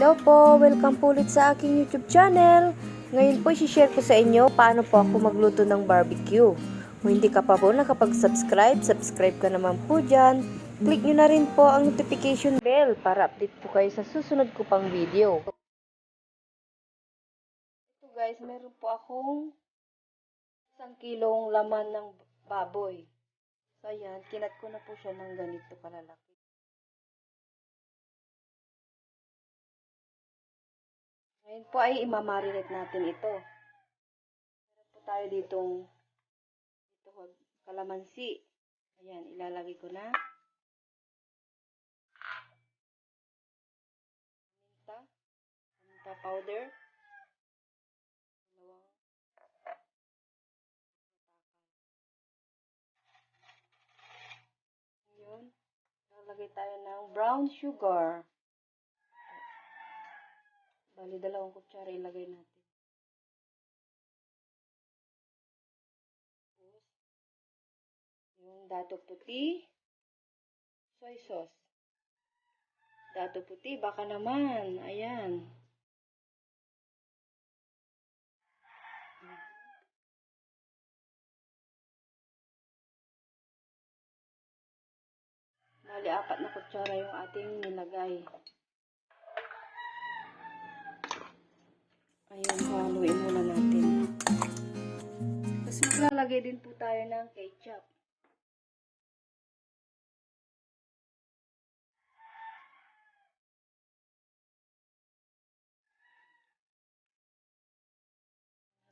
Hello po! Welcome po ulit sa aking YouTube channel. Ngayon po, share ko sa inyo paano po ako magluto ng barbecue. Kung hindi ka pa po nakapag-subscribe, subscribe ka naman po dyan. Click nyo na rin po ang notification bell para update po kayo sa susunod ko pang video. Ito guys, meron po akong isang kilong laman ng baboy. So ayan, kinat ko na po siya ng ganito kalalaki. Ngayon po ay imamarinate natin ito. Meron po tayo ditong ito, kalamansi. Ayan, ilalagay ko na. Paminta. Paminta powder. Dalawang Ngayon, lalagay tayo ng brown sugar. Bali, dalawang kutsara ilagay natin. Tapos, yung dato puti, soy sauce. Dato puti, baka naman. Ayan. Bali, apat na kutsara yung ating nilagay. Ayun, haluin muna natin. Tapos maglalagay din po tayo ng ketchup.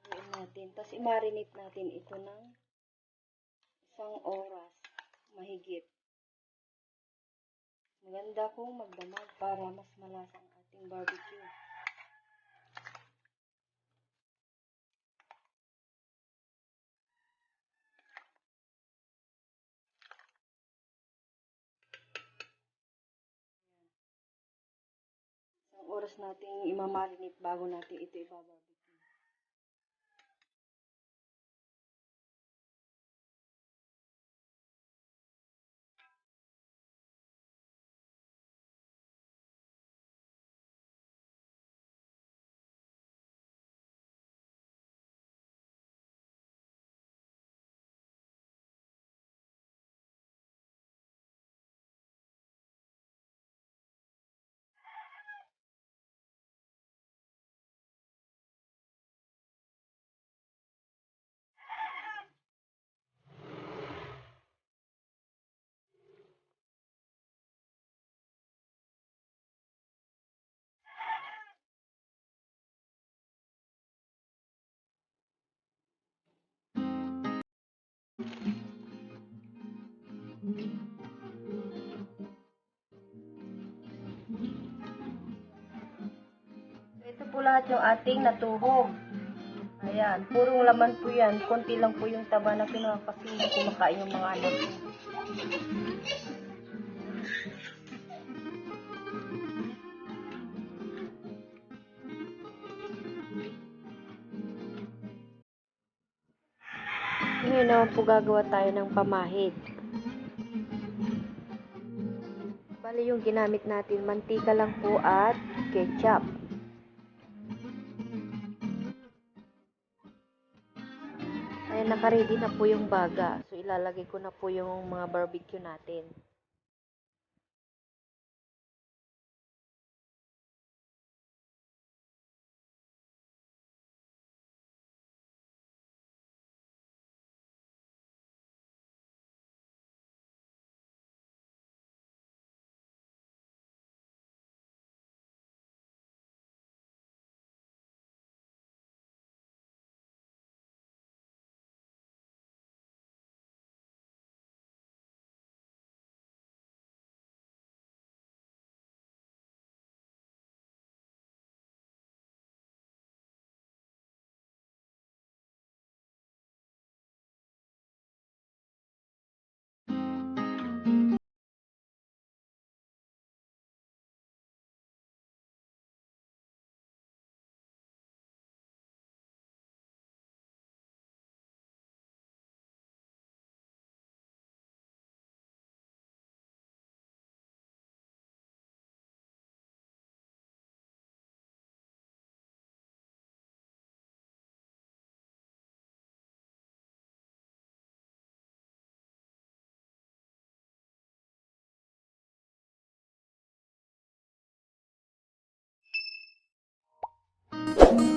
Haluin natin. Tapos i-marinate natin ito ng isang oras. Mahigit. Maganda kung magdamag para mas malasa ang ating barbecue. Oras nating imamarinate bago natin ito ibabarbecue. Ito po lahat yung ating natuhog. Ayan, purong laman po yan. Konti lang po yung taba na kinuha kasi kumakain yung mga anak. Ngayon naman po gagawa tayo ng pamahid. Bali yung ginamit natin, mantika lang po at ketchup. Ay, nakaready na po yung baga. So, ilalagay ko na po yung mga barbecue natin. Na.